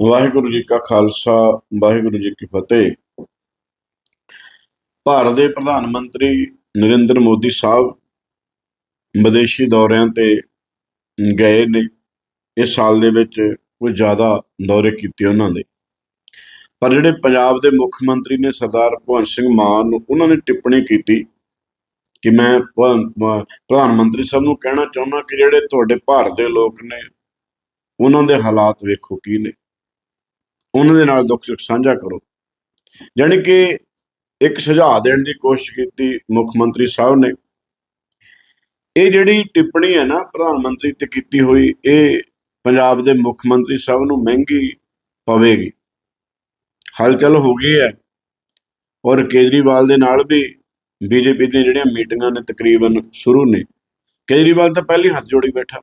ਵਾਹਿਗੁਰੂ ਜੀ ਕਾ ਖਾਲਸਾ, ਵਾਹਿਗੁਰੂ ਜੀ ਕੀ ਫਤਿਹ। ਭਾਰਤ ਦੇ ਪ੍ਰਧਾਨ ਮੰਤਰੀ ਨਰਿੰਦਰ ਮੋਦੀ ਸਾਹਿਬ ਵਿਦੇਸ਼ੀ ਦੌਰਿਆਂ ਤੇ ਗਏ ਨੇ। ਇਸ ਸਾਲ ਦੇ ਵਿੱਚ ਕੋਈ ਜ਼ਿਆਦਾ ਦੌਰੇ ਕੀਤੇ ਉਹਨਾਂ ਦੇ। ਪਰ ਜਿਹੜੇ ਪੰਜਾਬ ਦੇ ਮੁੱਖ ਮੰਤਰੀ ਨੇ ਸਰਦਾਰ ਭਗਵੰਤ ਸਿੰਘ ਮਾਨ ਨੂੰ, ਉਹਨਾਂ ਨੇ ਟਿੱਪਣੀ ਕੀਤੀ ਕਿ ਮੈਂ ਪ੍ਰਧਾਨ ਮੰਤਰੀ ਸਾਹਿਬ ਨੂੰ ਕਹਿਣਾ ਚਾਹੁੰਦਾ ਕਿ ਜਿਹੜੇ ਤੁਹਾਡੇ ਭਾਰਤ ਦੇ ਲੋਕ ਨੇ, ਉਹਨਾਂ ਦੇ ਹਾਲਾਤ ਵੇਖੋ ਕੀ ਨੇ। ਉਹਨਾਂ ਦੇ ਨਾਲ ਦੁੱਖ ਸੁੱਖ ਸਾਂਝਾ ਕਰੋ। ਯਾਨੀ ਕਿ ਇੱਕ ਸੁਝਾਅ ਦੇਣ ਦੀ ਕੋਸ਼ਿਸ਼ ਕੀਤੀ ਮੁੱਖ ਮੰਤਰੀ ਸਾਹਿਬ ਨੇ। ਇਹ ਜਿਹੜੀ ਟਿੱਪਣੀ ਹੈ ਨਾ ਪ੍ਰਧਾਨ ਮੰਤਰੀ ਤੇ ਕੀਤੀ ਹੋਈ, ਇਹ ਪੰਜਾਬ ਦੇ ਮੁੱਖ ਮੰਤਰੀ ਸਾਹਿਬ ਨੂੰ ਮਹਿੰਗੀ ਪਵੇਗੀ। ਹਲਚਲ ਹੋ ਗਈ ਹੈ ਔਰ ਕੇਜਰੀਵਾਲ ਦੇ ਨਾਲ ਵੀ ਬੀਜੇਪੀ ਦੀਆਂ ਜਿਹੜੀਆਂ ਮੀਟਿੰਗਾਂ ਨੇ ਤਕਰੀਬਨ ਸ਼ੁਰੂ ਨੇ। ਕੇਜਰੀਵਾਲ ਤਾਂ ਪਹਿਲੀ ਹੱਥ ਜੋੜੀ ਬੈਠਾ।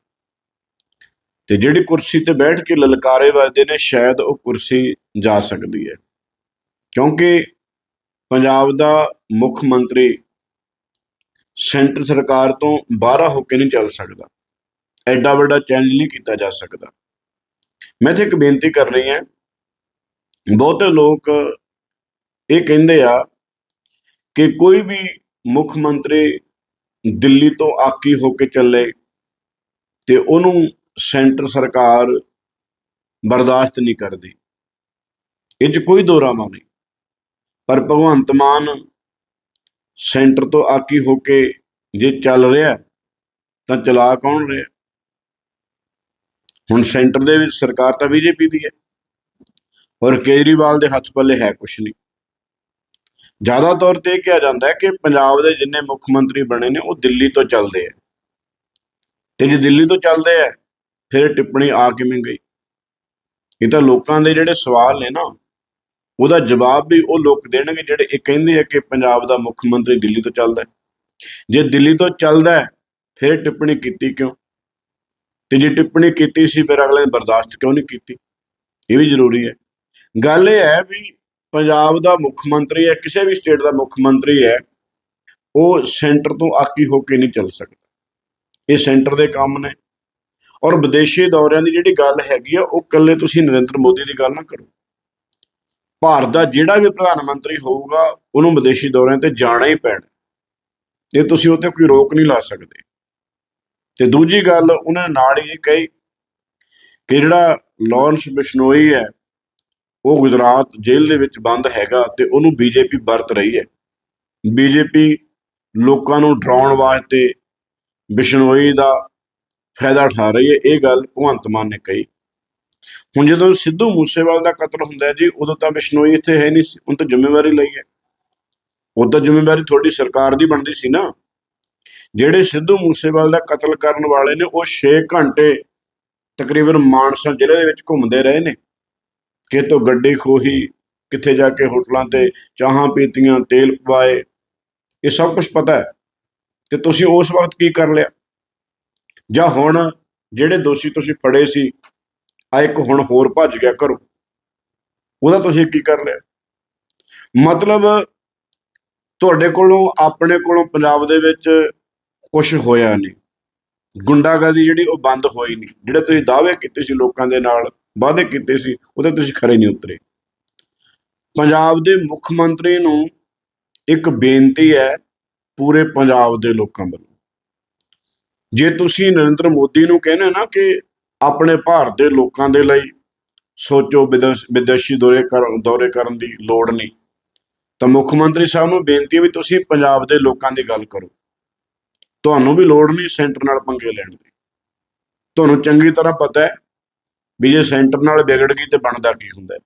ਤੇ ਜਿਹੜੀ ਕੁਰਸੀ ਤੇ ਬੈਠ ਕੇ ਲਲਕਾਰੇ ਵੱਜਦੇ ਨੇ, ਸ਼ਾਇਦ ਉਹ ਕੁਰਸੀ ਜਾ ਸਕਦੀ ਹੈ। ਕਿਉਂਕਿ ਪੰਜਾਬ ਦਾ ਮੁੱਖ ਮੰਤਰੀ ਸੈਂਟਰ ਸਰਕਾਰ ਤੋਂ ਬਾਹਰ ਹੋ ਕੇ ਨਹੀਂ ਚੱਲ ਸਕਦਾ। ਐਡਾ ਵੱਡਾ ਚੈਲੰਜ ਨਹੀਂ ਕੀਤਾ ਜਾ ਸਕਦਾ। ਮੈਂ ਤੇ ਇੱਕ ਬੇਨਤੀ ਕਰ ਰਹੀ ਹਾਂ। ਬਹੁਤੇ ਲੋਕ ਇਹ ਕਹਿੰਦੇ ਆ ਕਿ ਕੋਈ ਵੀ ਮੁੱਖ ਮੰਤਰੀ ਦਿੱਲੀ ਤੋਂ ਆਕੀ ਹੋ ਕੇ ਚੱਲੇ ਤੇ ਉਹਨੂੰ ਸੈਂਟਰ ਸਰਕਾਰ ਬਰਦਾਸ਼ਤ ਨਹੀਂ ਕਰਦੀ। ਇਹ 'ਚ ਕੋਈ ਦੋਰਾਵਾ ਨਹੀਂ। ਪਰ ਭਗਵੰਤ ਮਾਨ ਸੈਂਟਰ ਤੋਂ ਆਕੀ ਹੋ ਕੇ ਜੇ ਚੱਲ ਰਿਹਾ, ਤਾਂ ਚਲਾ ਕੌਣ ਰਿਹਾ? ਹੁਣ ਸੈਂਟਰ ਦੇ ਵਿੱਚ ਸਰਕਾਰ ਤਾਂ ਬੀਜੇਪੀ ਦੀ ਹੈ। ਔਰ ਕੇਜਰੀਵਾਲ ਦੇ ਹੱਥ ਪੱਲੇ ਹੈ ਕੁਛ ਨਹੀਂ। ਜ਼ਿਆਦਾ ਤੌਰ ਤੇ ਇਹ ਕਿਹਾ ਜਾਂਦਾ ਹੈ ਕਿ ਪੰਜਾਬ ਦੇ ਜਿੰਨੇ ਮੁੱਖ ਮੰਤਰੀ ਬਣੇ ਨੇ, ਉਹ ਦਿੱਲੀ ਤੋਂ ਚੱਲਦੇ ਆ। ਤੇ ਜੇ ਦਿੱਲੀ ਤੋਂ ਚੱਲਦੇ ਆ ਫਿਰ ਟਿੱਪਣੀ ਆ ਕਿਵੇਂ ਗਈ? ਇਹ ਤਾਂ ਲੋਕਾਂ ਦੇ ਜਿਹੜੇ ਸਵਾਲ ਨੇ ਨਾ, ਉਹਦਾ ਜਵਾਬ ਵੀ ਉਹ ਲੋਕ ਦੇਣਗੇ ਜਿਹੜੇ ਇਹ ਕਹਿੰਦੇ ਆ ਕਿ ਪੰਜਾਬ ਦਾ ਮੁੱਖ ਮੰਤਰੀ ਦਿੱਲੀ ਤੋਂ ਚੱਲਦਾ ਜੇ ਦਿੱਲੀ ਤੋਂ ਚੱਲਦਾ ਫਿਰ ਟਿੱਪਣੀ ਕੀਤੀ ਕਿਉਂ? ਤੇ ਜੇ ਟਿੱਪਣੀ ਕੀਤੀ ਸੀ, ਫਿਰ ਅਗਲੇ ਨੇ ਬਰਦਾਸ਼ਤ ਕਿਉਂ ਨਹੀਂ ਕੀਤੀ? ਇਹ ਵੀ ਜ਼ਰੂਰੀ ਹੈ। ਗੱਲ ਇਹ ਹੈ ਵੀ ਪੰਜਾਬ ਦਾ ਮੁੱਖ ਮੰਤਰੀ ਹੈ, ਕਿਸੇ ਵੀ ਸਟੇਟ ਦਾ ਮੁੱਖ ਮੰਤਰੀ ਹੈ, ਉਹ ਸੈਂਟਰ ਤੋਂ ਆਕੀ ਹੋ ਕੇ ਨਹੀਂ ਚੱਲ ਸਕਦਾ। ਇਹ ਸੈਂਟਰ ਦੇ ਕੰਮ ਨੇ। ਔਰ ਵਿਦੇਸ਼ੀ ਦੌਰਿਆਂ ਦੀ ਜਿਹੜੀ ਗੱਲ ਹੈਗੀ ਆ, ਉਹ ਇਕੱਲੇ ਤੁਸੀਂ ਨਰਿੰਦਰ ਮੋਦੀ ਦੀ ਗੱਲ ਨਾ ਕਰੋ। ਭਾਰਤ ਦਾ ਜਿਹੜਾ ਵੀ ਪ੍ਰਧਾਨ ਮੰਤਰੀ ਹੋਊਗਾ, ਉਹਨੂੰ ਵਿਦੇਸ਼ੀ ਦੌਰਿਆਂ ਤੇ ਜਾਣਾ ਹੀ ਪੈਣਾ। ਤੇ ਤੁਸੀਂ ਉੱਤੇ ਕੋਈ ਰੋਕ ਨਹੀਂ ਲਾ ਸਕਦੇ। ਤੇ ਦੂਜੀ ਗੱਲ, ਉਹਨਾਂ ਨੇ ਨਾਲ ਹੀ ਇਹ ਕਹੀ ਕਿ ਜਿਹੜਾ ਲਾਰੈਂਸ ਬਿਸ਼ਨੋਈ ਹੈ, ਉਹ ਗੁਜਰਾਤ ਜੇਲ੍ਹ ਦੇ ਵਿੱਚ ਬੰਦ ਹੈਗਾ ਤੇ ਉਹਨੂੰ ਬੀਜੇਪੀ ਵਰਤ ਰਹੀ ਹੈ। ਬੀਜੇਪੀ ਲੋਕਾਂ ਨੂੰ ਡਰਾਉਣ ਵਾਸਤੇ ਬਿਸ਼ਨੋਈ ਦਾ ਫਾਇਦਾ ਉਠਾ ਰਹੀ ਹੈ। ਇਹ ਗੱਲ ਭਗਵੰਤ ਮਾਨ ਨੇ ਕਹੀ। ਹੁਣ ਜਦੋਂ ਸਿੱਧੂ ਮੂਸੇਵਾਲ ਦਾ ਕਤਲ ਹੁੰਦਾ ਹੈ ਜੀ, ਉਦੋਂ ਤਾਂ ਬਿਸ਼ਨੋਈ ਇੱਥੇ ਹੈ ਨਹੀਂ ਸੀ। ਉਹਨ ਤਾਂ ਜ਼ਿੰਮੇਵਾਰੀ ਲਈ ਹੈ। ਉਹ ਤਾਂ ਜ਼ਿੰਮੇਵਾਰੀ ਤੁਹਾਡੀ ਸਰਕਾਰ ਦੀ ਬਣਦੀ ਸੀ ਨਾ। ਜਿਹੜੇ ਸਿੱਧੂ ਮੂਸੇਵਾਲ ਦਾ ਕਤਲ ਕਰਨ ਵਾਲੇ ਨੇ, ਉਹ 6 ਘੰਟੇ ਤਕਰੀਬਨ ਮਾਨਸਾ ਜ਼ਿਲ੍ਹੇ ਦੇ ਵਿੱਚ ਘੁੰਮਦੇ ਰਹੇ ਨੇ। ਕਿਤੋਂ ਗੱਡੀ ਖੋਹੀ, ਕਿੱਥੇ ਜਾ ਕੇ ਹੋਟਲਾਂ ਤੇ ਚਾਹਾਂ ਪੀਤੀਆਂ, ਤੇਲ ਪਵਾਏ। ਇਹ ਸਭ ਕੁਝ ਪਤਾ ਹੈ। ਤੇ ਤੁਸੀਂ ਉਸ ਵਕਤ ਕੀ ਕਰ ਲਿਆ? ਜਾਂ ਹੁਣ ਜਿਹੜੇ ਦੋਸ਼ੀ ਤੁਸੀਂ ਫੜੇ ਸੀ, ਆ ਇੱਕ ਹੁਣ ਹੋਰ ਭੱਜ ਗਿਆ ਕਰੋ ਉਹਦਾ ਤੁਸੀਂ ਕੀ ਕਰ ਲਿਆ? ਮਤਲਬ ਤੁਹਾਡੇ ਕੋਲੋਂ, ਆਪਣੇ ਕੋਲੋਂ ਪੰਜਾਬ ਦੇ ਵਿੱਚ ਕੁਝ ਹੋਇਆ ਨਹੀਂ। ਗੁੰਡਾਗਰਦੀ ਜਿਹੜੀ ਉਹ ਬੰਦ ਹੋਈ ਨਹੀਂ। ਜਿਹੜੇ ਤੁਸੀਂ ਦਾਅਵੇ ਕੀਤੇ ਸੀ ਲੋਕਾਂ ਦੇ ਨਾਲ, ਵਾਅਦੇ ਕੀਤੇ ਸੀ, ਉਹਦੇ ਤੁਸੀਂ ਖਰੇ ਨਹੀਂ ਉਤਰੇ। ਪੰਜਾਬ ਦੇ ਮੁੱਖ ਮੰਤਰੀ ਨੂੰ ਇੱਕ ਬੇਨਤੀ ਹੈ ਪੂਰੇ ਪੰਜਾਬ ਦੇ ਲੋਕਾਂ ਵੱਲੋਂ। ਜੇ ਤੁਸੀਂ ਨਰਿੰਦਰ ਮੋਦੀ ਨੂੰ ਕਹਿੰਦੇ ਨਾ ਕਿ ਆਪਣੇ ਭਾਰਤ ਦੇ ਲੋਕਾਂ ਦੇ ਲਈ ਸੋਚੋ ਵਿਦੇਸ਼- ਵਿਦੇਸ਼ੀ ਦੌਰੇ ਕਰਨ ਦੌਰੇ ਕਰਨ ਦੀ ਲੋੜ ਨਹੀਂ, ਤਾਂ ਮੁੱਖ ਮੰਤਰੀ ਸਾਹਿਬ ਨੂੰ ਬੇਨਤੀ ਹੈ ਵੀ ਤੁਸੀਂ ਪੰਜਾਬ ਦੇ ਲੋਕਾਂ ਦੀ ਗੱਲ ਕਰੋ। ਤੁਹਾਨੂੰ ਵੀ ਲੋੜ ਨਹੀਂ ਸੈਂਟਰ ਨਾਲ ਪੰਗੇ ਲੈਣ ਦੀ। ਤੁਹਾਨੂੰ ਚੰਗੀ ਤਰ੍ਹਾਂ ਪਤਾ ਹੈ ਵੀ ਜੇ ਸੈਂਟਰ ਨਾਲ ਵਿਗੜ ਗਈ ਤੇ ਬਣਦਾ ਕੀ ਹੁੰਦਾ ਹੈ।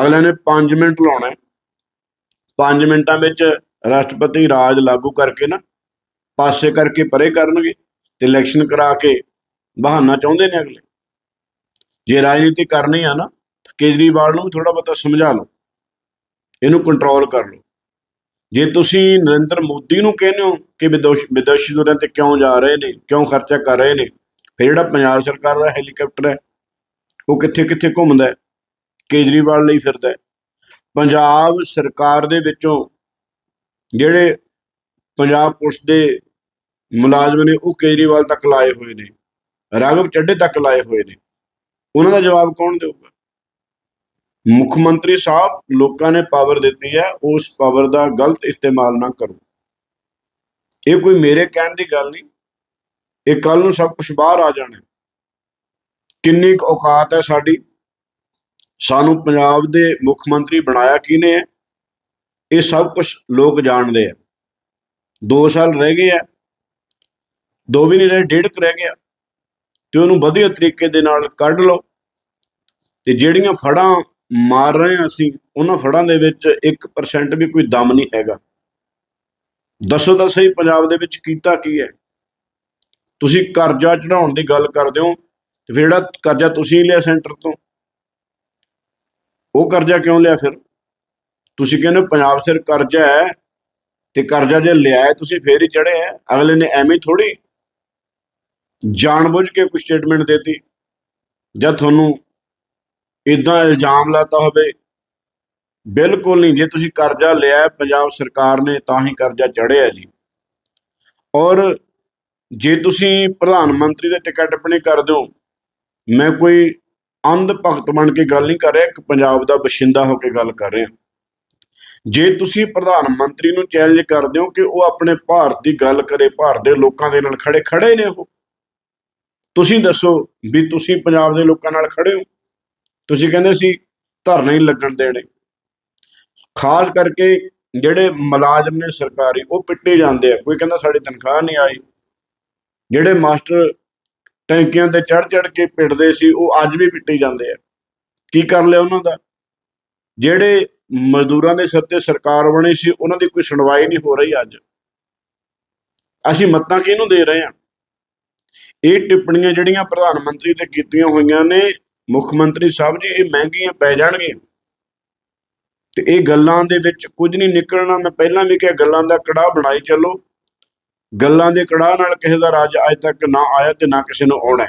ਅਗਲੇ ਨੇ 5 ਮਿੰਟ ਲਾਉਣਾ ਹੈ। 5 ਮਿੰਟਾਂ ਵਿੱਚ ਰਾਸ਼ਟਰਪਤੀ ਰਾਜ ਲਾਗੂ ਕਰਕੇ ਨਾ ਪਾਸੇ ਕਰਕੇ ਪਰੇ ਕਰਨਗੇ। ਤੇ ਇਲੈਕਸ਼ਨ ਕਰਾ ਕੇ ਬਹਾਨਾ ਚਾਹੁੰਦੇ ਨੇ ਅਗਲੇ। ਜੇ ਰਾਜਨੀਤੀ ਕਰਨੀ ਆ ਨਾ, ਤਾਂ ਕੇਜਰੀਵਾਲ ਨੂੰ ਵੀ ਥੋੜਾ ਬਹੁਤਾ ਸਮਝਾ ਲਓ। ਇਹਨੂੰ ਕੰਟਰੋਲ ਕਰ ਲਓ। ਜੇ ਤੁਸੀਂ ਨਰਿੰਦਰ ਮੋਦੀ ਨੂੰ ਕਹਿੰਦੇ ਹੋ ਕਿ ਵਿਦੋਸ਼ ਵਿਦੇਸ਼ੀ ਦੌਰਿਆਂ ਤੇ ਕਿਉਂ ਜਾ ਰਹੇ ਨੇ, ਕਿਉਂ ਖਰਚਾ ਕਰ ਰਹੇ ਨੇ, ਫਿਰ ਜਿਹੜਾ ਪੰਜਾਬ ਸਰਕਾਰ ਦਾ ਹੈਲੀਕਾਪਟਰ ਹੈ, ਉਹ ਕਿੱਥੇ ਕਿੱਥੇ ਘੁੰਮਦਾ ਹੈ? ਕੇਜਰੀਵਾਲ ਲਈ ਫਿਰਦਾ ਹੈ। ਪੰਜਾਬ ਸਰਕਾਰ ਦੇ ਵਿੱਚੋਂ ਜਿਹੜੇ ਪੰਜਾਬ ਪੁਲਿਸ ਦੇ ਮੁਲਾਜ਼ਮ ਨੇ ਉਹ ਕੇਜਰੀਵਾਲ ਤੱਕ ਲਾਏ ਹੋਏ ਨੇ, ਰਾਘਵ ਚੱਡੇ ਤੱਕ ਲਾਏ ਹੋਏ ਨੇ। ਉਹਨਾਂ ਦਾ ਜਵਾਬ ਕੌਣ ਦੇਊਗਾ? ਮੁੱਖ ਮੰਤਰੀ ਸਾਹਿਬ ਲੋਕਾਂ ਨੇ ਪਾਵਰ ਦਿੱਤੀ ਹੈ, ਉਸ ਪਾਵਰ ਦਾ ਗਲਤ ਇਸਤੇਮਾਲ ਨਾ ਕਰੋ। ਇਹ ਕੋਈ ਮੇਰੇ ਕਹਿਣ ਦੀ ਗੱਲ ਨਹੀਂ। ਇਹ ਕੱਲ ਨੂੰ ਸਭ ਕੁਝ ਬਾਹਰ ਆ ਜਾਣਾ। ਕਿੰਨੀ ਕੁ ਔਕਾਤ ਹੈ ਸਾਡੀ। ਸਾਨੂੰ ਪੰਜਾਬ ਦੇ ਮੁੱਖ ਮੰਤਰੀ ਬਣਾਇਆ ਕਿਹਨੇ ਹੈ? ਇਹ ਸਭ ਕੁਝ ਲੋਕ ਜਾਣਦੇ ਆ 2 ਸਾਲ ਰਹਿ ਗਏ ਆ ਦੋ ਵੀ ਨਹੀਂ ਰਹੇ, ਡੇਢ ਕੁ ਰਹਿ ਗਿਆ। ਤੇ ਉਹਨੂੰ ਵਧੀਆ ਤਰੀਕੇ ਦੇ ਨਾਲ ਕੱਢ ਲਓ। ਤੇ ਜਿਹੜੀਆਂ ਫੜਾਂ ਮਾਰ ਰਹੇ ਹਾਂ ਅਸੀਂ, ਉਹਨਾਂ ਫੜਾਂ ਦੇ ਵਿੱਚ 1% ਵੀ ਕੋਈ ਦਮ ਨਹੀਂ ਹੈਗਾ। ਦੱਸੋ ਤਾਂ ਸਹੀ, ਪੰਜਾਬ ਦੇ ਵਿੱਚ ਕੀਤਾ ਕੀ ਹੈ? ਤੁਸੀਂ ਕਰਜ਼ਾ ਚੜਾਉਣ ਦੀ ਗੱਲ ਕਰਦੇ ਹੋ, ਤੇ ਫਿਰ ਜਿਹੜਾ ਕਰਜ਼ਾ ਤੁਸੀਂ ਲਿਆ ਸੈਂਟਰ ਤੋਂ, ਉਹ ਕਰਜ਼ਾ ਕਿਉਂ ਲਿਆ ਫਿਰ? ਤੁਸੀਂ ਕਹਿੰਦੇ ਹੋ ਪੰਜਾਬ ਸਿਰ ਕਰਜ਼ਾ ਹੈ, ਤੇ ਕਰਜ਼ਾ ਜੇ ਲਿਆ ਤੁਸੀਂ ਫੇਰ ਹੀ ਚੜਿਆ ਅਗਲੇ ਨੇ ਐਵੇਂ ਥੋੜੀ ਜਾਣਬੁੱਝ ਕੇ ਕੋਈ ਸਟੇਟਮੈਂਟ ਦੇਤੀ ਜਾਂ ਤੁਹਾਨੂੰ ਇਦਾਂ ਇਲਜ਼ਾਮ ਲਾਤਾ ਹੋਵੇ, ਬਿਲਕੁਲ ਨਹੀਂ। ਜੇ ਤੁਸੀਂ ਕਰਜ਼ਾ ਲਿਆ ਪੰਜਾਬ ਸਰਕਾਰ ਨੇ ਤਾਂ ਹੀ ਕਰਜ਼ਾ ਚੜਿਆ ਜੀ। ਔਰ ਜੇ ਤੁਸੀਂ ਪ੍ਰਧਾਨ ਮੰਤਰੀ ਦੇ ਟਿਕਟ ਟਿੱਪਣੀ ਕਰਦੇ ਹੋ ਮੈਂ ਕੋਈ ਅੰਧ ਭਗਤ ਬਣ ਕੇ ਗੱਲ ਨਹੀਂ ਕਰ ਰਿਹਾ, ਇੱਕ ਪੰਜਾਬ ਦਾ ਬਸ਼ਿੰਦਾ ਹੋ ਕੇ ਗੱਲ ਕਰ ਰਿਹਾ। ਜੇ ਤੁਸੀਂ ਪ੍ਰਧਾਨ ਮੰਤਰੀ ਨੂੰ ਚੈਲੰਜ ਕਰਦੇ ਹੋ ਕਿ ਉਹ ਆਪਣੇ ਭਾਰਤ ਦੀ ਗੱਲ ਕਰੇ, ਭਾਰਤ ਦੇ ਲੋਕਾਂ ਦੇ ਨਾਲ ਖੜੇ ਖੜੇ ਨੇ ਉਹ ਤੁਸੀਂ ਦੱਸੋ ਵੀ ਤੁਸੀਂ ਪੰਜਾਬ ਦੇ ਲੋਕਾਂ ਨਾਲ ਖੜੇ ਹੋ? ਤੁਸੀਂ ਕਹਿੰਦੇ ਸੀ ਧਰਨੇ ਹੀ ਲੱਗਣ ਦੇਣੇ। ਖਾਸ ਕਰਕੇ ਜਿਹੜੇ ਮੁਲਾਜ਼ਮ ਨੇ ਸਰਕਾਰੀ, ਉਹ ਪਿੱਟੇ ਜਾਂਦੇ ਆ। ਕੋਈ ਕਹਿੰਦਾ ਸਾਡੀ ਤਨਖਾਹ ਨਹੀਂ ਆਈ। ਜਿਹੜੇ ਮਾਸਟਰ ਟੈਂਕੀਆਂ ਤੇ ਚੜ ਚੜ ਕੇ ਪਿੱਟਦੇ ਸੀ, ਉਹ ਅੱਜ ਵੀ ਪਿੱਟੇ ਜਾਂਦੇ ਆ। ਕੀ ਕਰ ਲਿਆ ਉਹਨਾਂ ਦਾ? ਜਿਹੜੇ ਮਜ਼ਦੂਰਾਂ ਦੇ ਸਿਰ ਤੇ ਸਰਕਾਰ ਬਣੀ ਸੀ, ਉਹਨਾਂ ਦੀ ਕੋਈ ਸੁਣਵਾਈ ਨਹੀਂ ਹੋ ਰਹੀ ਅੱਜ। ਅਸੀਂ ਮੱਤਾਂ ਕਿਹਨੂੰ ਦੇ ਰਹੇ ਹਾਂ? ਇਹ ਟਿੱਪਣੀਆਂ ਜਿਹੜੀਆਂ ਪ੍ਰਧਾਨ ਮੰਤਰੀ ਤੇ ਕੀਤੀਆਂ ਹੋਈਆਂ ਨੇ, ਮੁੱਖ ਮੰਤਰੀ ਸਾਹਿਬ ਜੀ, ਇਹ ਮਹਿੰਗੀਆਂ ਪੈ ਜਾਣਗੀਆਂ। ਤੇ ਇਹ ਗੱਲਾਂ ਦੇ ਵਿੱਚ ਕੁਝ ਨਹੀਂ ਨਿਕਲਣਾ, ਮੈਂ ਪਹਿਲਾਂ ਵੀ ਕਿਹਾ ਗੱਲਾਂ ਦਾ ਕੜਾਹ ਬਣਾਈ ਚੱਲੋ। ਗੱਲਾਂ ਦੇ ਕੜਾਹ ਨਾਲ ਕਿਸੇ ਦਾ ਰਾਜ ਅੱਜ ਤੱਕ ਨਾ ਆਇਆ ਤੇ ਨਾ ਕਿਸੇ ਨੂੰ ਆਉਣਾ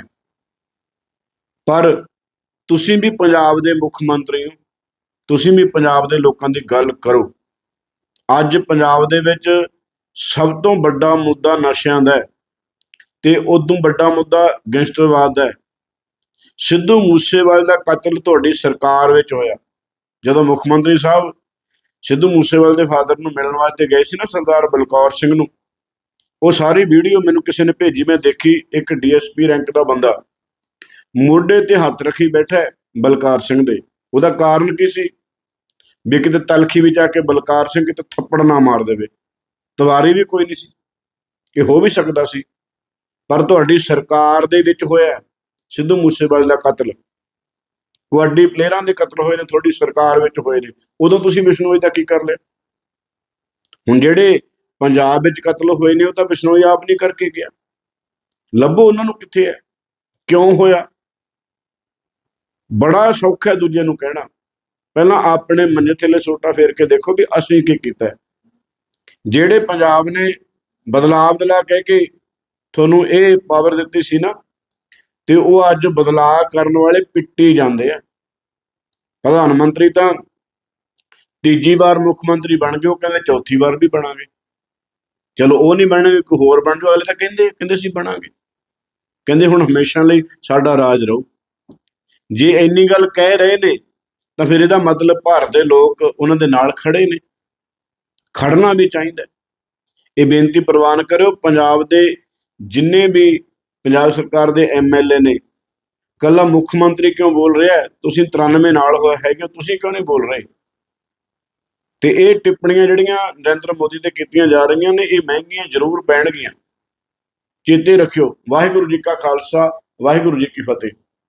ਪਰ ਤੁਸੀਂ ਵੀ ਪੰਜਾਬ ਦੇ ਮੁੱਖ ਮੰਤਰੀ ਹੋ, ਤੁਸੀਂ ਵੀ ਪੰਜਾਬ ਦੇ ਲੋਕਾਂ ਦੀ ਗੱਲ ਕਰੋ। ਅੱਜ ਪੰਜਾਬ ਦੇ ਵਿੱਚ ਸਭ ਤੋਂ ਵੱਡਾ ਮੁੱਦਾ ਨਸ਼ਿਆਂ ਦਾ ਹੈ। ਤੇ ਉਦੋਂ ਵੱਡਾ ਮੁੱਦਾ ਗੈਂਗਸਟਰਵਾਦ ਦਾ ਹੈ। ਸਿੱਧੂ ਮੂਸੇਵਾਲੇ ਦਾ ਕਤਲ ਤੁਹਾਡੀ ਸਰਕਾਰ ਵਿੱਚ ਹੋਇਆ। ਜਦੋਂ ਮੁੱਖ ਮੰਤਰੀ ਸਾਹਿਬ ਸਿੱਧੂ ਮੂਸੇਵਾਲੇ ਦੇ ਫਾਦਰ ਨੂੰ ਮਿਲਣ ਵਾਸਤੇ ਗਏ ਸੀ ਨਾ ਸਰਦਾਰ ਬਲਕੌਰ ਸਿੰਘ ਨੂੰ, ਉਹ ਸਾਰੀ ਵੀਡੀਓ ਮੈਨੂੰ ਕਿਸੇ ਨੇ ਭੇਜੀ, ਮੈਂ ਦੇਖੀ, ਇੱਕ ਡੀਐਸਪੀ ਰੈਂਕ ਦਾ ਬੰਦਾ। ਮੋਢੇ ਤੇ ਹੱਥ ਰੱਖੀ ਬੈਠਾ ਬਲਕਾਰ ਸਿੰਘ ਦੇ। ਉਹਦਾ ਕਾਰਨ ਕੀ ਸੀ? ਵੀ ਕਿਤੇ ਤਲਖੀ ਵਿੱਚ ਆ ਕੇ ਬਲਕਾਰ ਸਿੰਘ ਕਿਤੇ ਥੱਪੜ ਨਾ ਮਾਰ ਦੇਵੇ। ਤਵਾਰੀ ਵੀ ਕੋਈ ਨਹੀਂ ਸੀ। ਇਹ ਹੋ ਵੀ ਸਕਦਾ ਸੀ। ਪਰ ਤੁਹਾਡੀ ਸਰਕਾਰ ਦੇ ਵਿੱਚ ਹੋਇਆ ਸਿੱਧੂ ਮੂਸੇਵਾਲੇ ਦਾ ਕਤਲ। ਕਬੱਡੀ ਪਲੇਅਰਾਂ ਦੇ ਕਤਲ ਹੋਏ ਨੇ, ਤੁਹਾਡੀ ਸਰਕਾਰ ਵਿੱਚ ਹੋਏ ਨੇ। ਉਦੋਂ ਤੁਸੀਂ ਬਿਸ਼ਨੋਈ ਦਾ ਕੀ ਕਰ ਲਿਆ? ਹੁਣ ਜਿਹੜੇ ਪੰਜਾਬ ਵਿੱਚ ਕਤਲ ਹੋਏ ਨੇ, ਉਹ ਤਾਂ ਬਿਸ਼ਨੋਈ ਆਪ ਨਹੀਂ ਕਰਕੇ ਗਿਆ। ਲੱਭੋ ਉਹਨਾਂ ਨੂੰ ਕਿੱਥੇ ਹੈ? ਕਿਉਂ ਹੋਇਆ? ਬੜਾ ਸੌਖਾ ਹੈ ਦੂਜੇ ਨੂੰ ਕਹਿਣਾ। ਪਹਿਲਾਂ ਆਪਣੇ ਮੰਨੇ ਥੱਲੇ ਸੋਟਾ ਫੇਰ ਕੇ ਦੇਖੋ ਵੀ ਅਸੀਂ ਕੀ ਕੀਤਾ ਜਿਹੜੇ ਪੰਜਾਬ ਨੇ ਬਦਲਾਵ ਦਲਾ ਕਹਿ ਕੇ ਤੁਹਾਨੂੰ ਇਹ ਪਾਵਰ ਦਿੱਤੀ ਸੀ ਨਾ, ਤੇ ਉਹ ਅੱਜ ਬਦਲਾਅ ਕਰਨ ਵਾਲੇ ਪਿੱਟੀ ਜਾਂਦੇ ਆ। ਪ੍ਰਧਾਨ ਮੰਤਰੀ ਤਾਂ ਤੀਜੀ ਵਾਰ ਮੁੱਖ ਮੰਤਰੀ ਬਣ ਗਏ, ਉਹ ਕਹਿੰਦੇ ਚੌਥੀ ਵਾਰ ਵੀ ਬਣਾਂਗੇ। ਚਲੋ ਉਹ ਨਹੀਂ ਬਣਨਗੇ ਕੋਈ ਹੋਰ ਬਣ ਜਾਓ ਅਗਲੇ ਤਾਂ ਕਹਿੰਦੇ ਕਹਿੰਦੇ ਸੀ ਬਣਾਂਗੇ। ਕਹਿੰਦੇ ਹੁਣ ਹਮੇਸ਼ਾ ਲਈ ਸਾਡਾ ਰਾਜ ਰਹੋ। ਜੇ ਇੰਨੀ ਗੱਲ ਕਹਿ ਰਹੇ ਨੇ, ਤਾਂ ਫਿਰ ਇਹਦਾ ਮਤਲਬ ਭਾਰਤ ਦੇ ਲੋਕ ਉਹਨਾਂ ਦੇ ਨਾਲ ਖੜੇ ਨੇ। ਖੜਨਾ ਵੀ ਚਾਹੀਦਾ। ਇਹ ਬੇਨਤੀ ਪ੍ਰਵਾਨ ਕਰਿਓ, ਪੰਜਾਬ ਦੇ ਜਿੰਨੇ ਵੀ ਪੰਜਾਬ ਸਰਕਾਰ ਦੇ ਐਮਐਲਏ ਨੇ ਕੱਲਾ ਮੁੱਖ ਮੰਤਰੀ ਕਿਉਂ ਬੋਲ ਰਿਹਾ ਹੈ? ਤੁਸੀਂ 93 ਨਾਲ ਹੋਇਆ ਹੈਗੇ ਹੋ, ਤੁਸੀਂ ਕਿਉਂ ਨਹੀਂ ਬੋਲ ਰਹੇ? ਤੇ ਇਹ ਟਿੱਪਣੀਆਂ ਜਿਹੜੀਆਂ ਨਰਿੰਦਰ ਮੋਦੀ ਤੇ ਕੀਤੀਆਂ ਜਾ ਰਹੀਆਂ ਨੇ ਇਹ ਮਹਿੰਗੀਆਂ ਜ਼ਰੂਰ ਪੈਣਗੀਆਂ। ਚੇਤੇ ਰੱਖਿਓ ਵਾਹਿਗੁਰੂ ਜੀ ਕਾ ਖਾਲਸਾ ਵਾਹਿਗੁਰੂ ਜੀ ਕੀ ਫਤਿਹ।